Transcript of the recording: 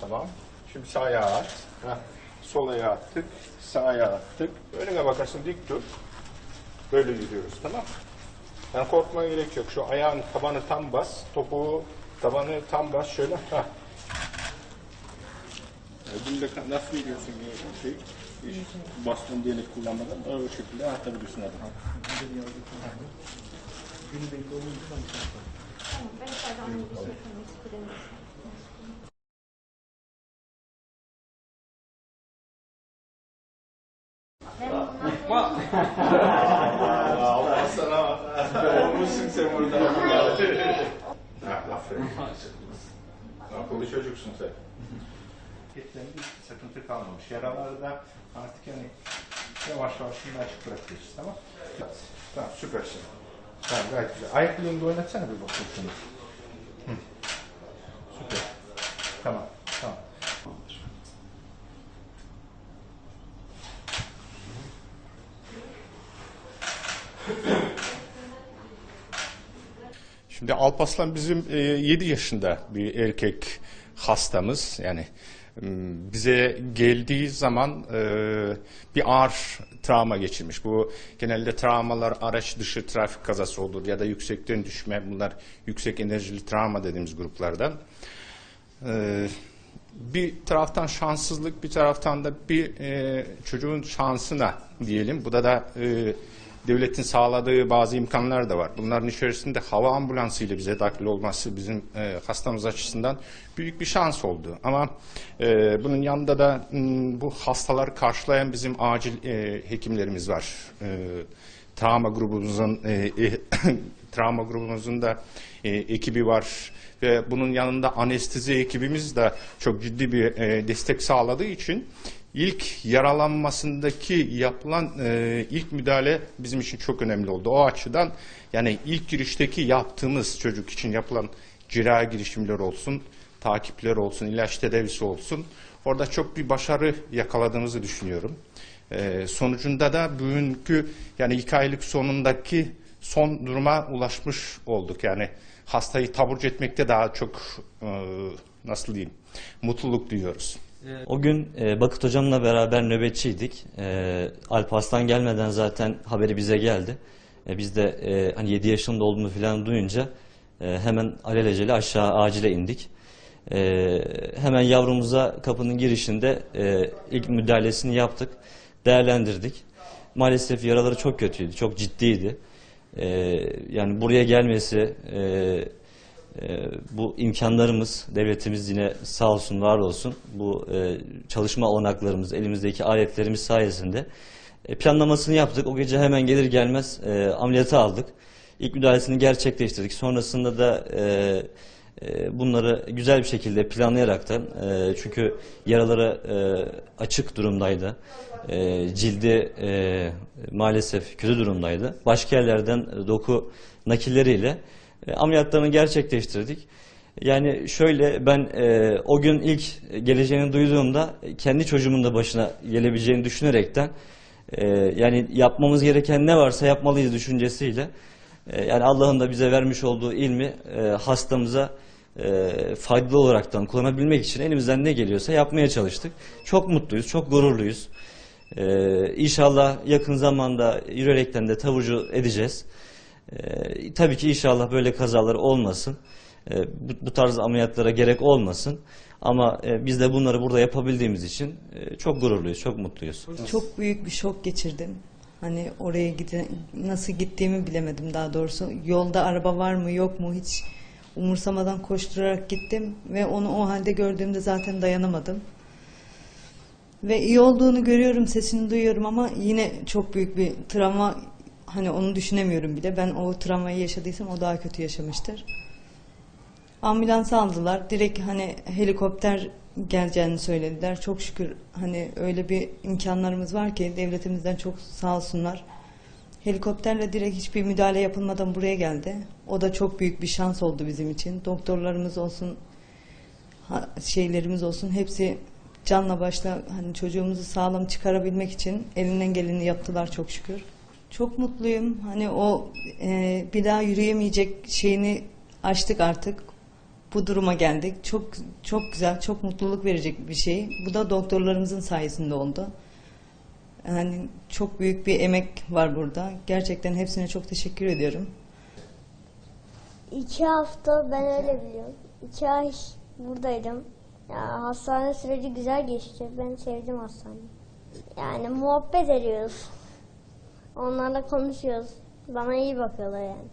Tamam. Şimdi sağ ayağı at. Heh. Sol ayağı attık. Sağ ayağı attık. Önüne bakarsın dik dur. Böyle yürüyoruz tamam mı? Yani korkmaya gerek yok. Şu ayağın tabanı tam bas. Topuğu tabanı tam bas şöyle. Heh. Bunda nasıl yürüyorsun bir şey? Hiç bastın diyerek kullanmadan o şekilde atabiliyorsun adamı. Ben içeriden bir şey istedim. Allah sana olmuşsun sen burada. ha, aferin. Akıllı çocuksun sen. Hareketlerinde sıkıntı kalmamış. Yaraları da artık yani yavaş yavaş şimdi açık bırakıyoruz tamam Tamam süpersin. Tamam gayet güzel. Ayak bileğini oynatsana bir bakayım şunu. Hı. Süper. Tamam tamam. Şimdi Alpaslan bizim e, 7 yaşında bir erkek hastamız. Yani bize geldiği zaman e, bir ağır travma geçirmiş. Bu genelde travmalar araç dışı trafik kazası olur ya da yüksekten düşme. Bunlar yüksek enerjili travma dediğimiz gruplardan. E, bir taraftan şanssızlık, bir taraftan da bir e, çocuğun şansına diyelim. Bu da da e, devletin sağladığı bazı imkanlar da var. Bunların içerisinde hava ambulansı ile bize dahil olması bizim e, hastamız açısından büyük bir şans oldu. Ama e, bunun yanında da bu hastaları karşılayan bizim acil e, hekimlerimiz var. E, travma grubumuzun e, e, travma grubumuzun da e, ekibi var ve bunun yanında anestezi ekibimiz de çok ciddi bir e, destek sağladığı için ilk yaralanmasındaki yapılan e, ilk müdahale bizim için çok önemli oldu. O açıdan yani ilk girişteki yaptığımız çocuk için yapılan cerrahi girişimler olsun, takipler olsun, ilaç tedavisi olsun orada çok bir başarı yakaladığımızı düşünüyorum. E, sonucunda da bugünkü yani iki aylık sonundaki son duruma ulaşmış olduk. Yani hastayı taburcu etmekte daha çok e, nasıl diyeyim mutluluk duyuyoruz. O gün e, Bakıt hocamla beraber nöbetçiydik. E, Alp Aslan gelmeden zaten haberi bize geldi. E, biz de e, hani 7 yaşında olduğunu falan duyunca e, hemen alelacele aşağı acile indik. E, hemen yavrumuza kapının girişinde e, ilk müdahalesini yaptık, değerlendirdik. Maalesef yaraları çok kötüydü, çok ciddiydi. E, yani buraya gelmesi, e, ee, bu imkanlarımız, devletimiz yine sağ olsun, var olsun. Bu e, çalışma olanaklarımız, elimizdeki aletlerimiz sayesinde e, planlamasını yaptık. O gece hemen gelir gelmez e, ameliyata aldık. İlk müdahalesini gerçekleştirdik. Sonrasında da e, e, bunları güzel bir şekilde planlayaraktan, e, çünkü yaraları e, açık durumdaydı. E, cildi e, maalesef kötü durumdaydı. Başka yerlerden doku nakilleriyle e, ameliyatlarını gerçekleştirdik. Yani şöyle ben e, o gün ilk geleceğini duyduğumda kendi çocuğumun da başına gelebileceğini düşünerekten e, yani yapmamız gereken ne varsa yapmalıyız düşüncesiyle e, yani Allah'ın da bize vermiş olduğu ilmi e, hastamıza e, faydalı olaraktan kullanabilmek için elimizden ne geliyorsa yapmaya çalıştık. Çok mutluyuz, çok gururluyuz. E, inşallah yakın zamanda yürüyerekten de taburcu edeceğiz. Ee, tabii ki inşallah böyle kazalar olmasın. Ee, bu, bu tarz ameliyatlara gerek olmasın. Ama e, biz de bunları burada yapabildiğimiz için e, çok gururluyuz, çok mutluyuz. Çok büyük bir şok geçirdim. Hani oraya gide nasıl gittiğimi bilemedim daha doğrusu. Yolda araba var mı yok mu hiç umursamadan koşturarak gittim ve onu o halde gördüğümde zaten dayanamadım. Ve iyi olduğunu görüyorum, sesini duyuyorum ama yine çok büyük bir travma hani onu düşünemiyorum bile. Ben o travmayı yaşadıysam o daha kötü yaşamıştır. Ambulans aldılar. Direkt hani helikopter geleceğini söylediler. Çok şükür hani öyle bir imkanlarımız var ki devletimizden çok sağ olsunlar. Helikopterle direkt hiçbir müdahale yapılmadan buraya geldi. O da çok büyük bir şans oldu bizim için. Doktorlarımız olsun, şeylerimiz olsun hepsi canla başla hani çocuğumuzu sağlam çıkarabilmek için elinden geleni yaptılar çok şükür. Çok mutluyum. Hani o e, bir daha yürüyemeyecek şeyini açtık artık. bu duruma geldik. Çok çok güzel, çok mutluluk verecek bir şey. Bu da doktorlarımızın sayesinde oldu. Yani çok büyük bir emek var burada. Gerçekten hepsine çok teşekkür ediyorum. İki hafta ben öyle biliyorum. İki ay buradaydım. Ya hastane süreci güzel geçti. Ben sevdim hastaneyi. Yani muhabbet ediyoruz. Onlarla konuşuyoruz. Bana iyi bakıyorlar yani.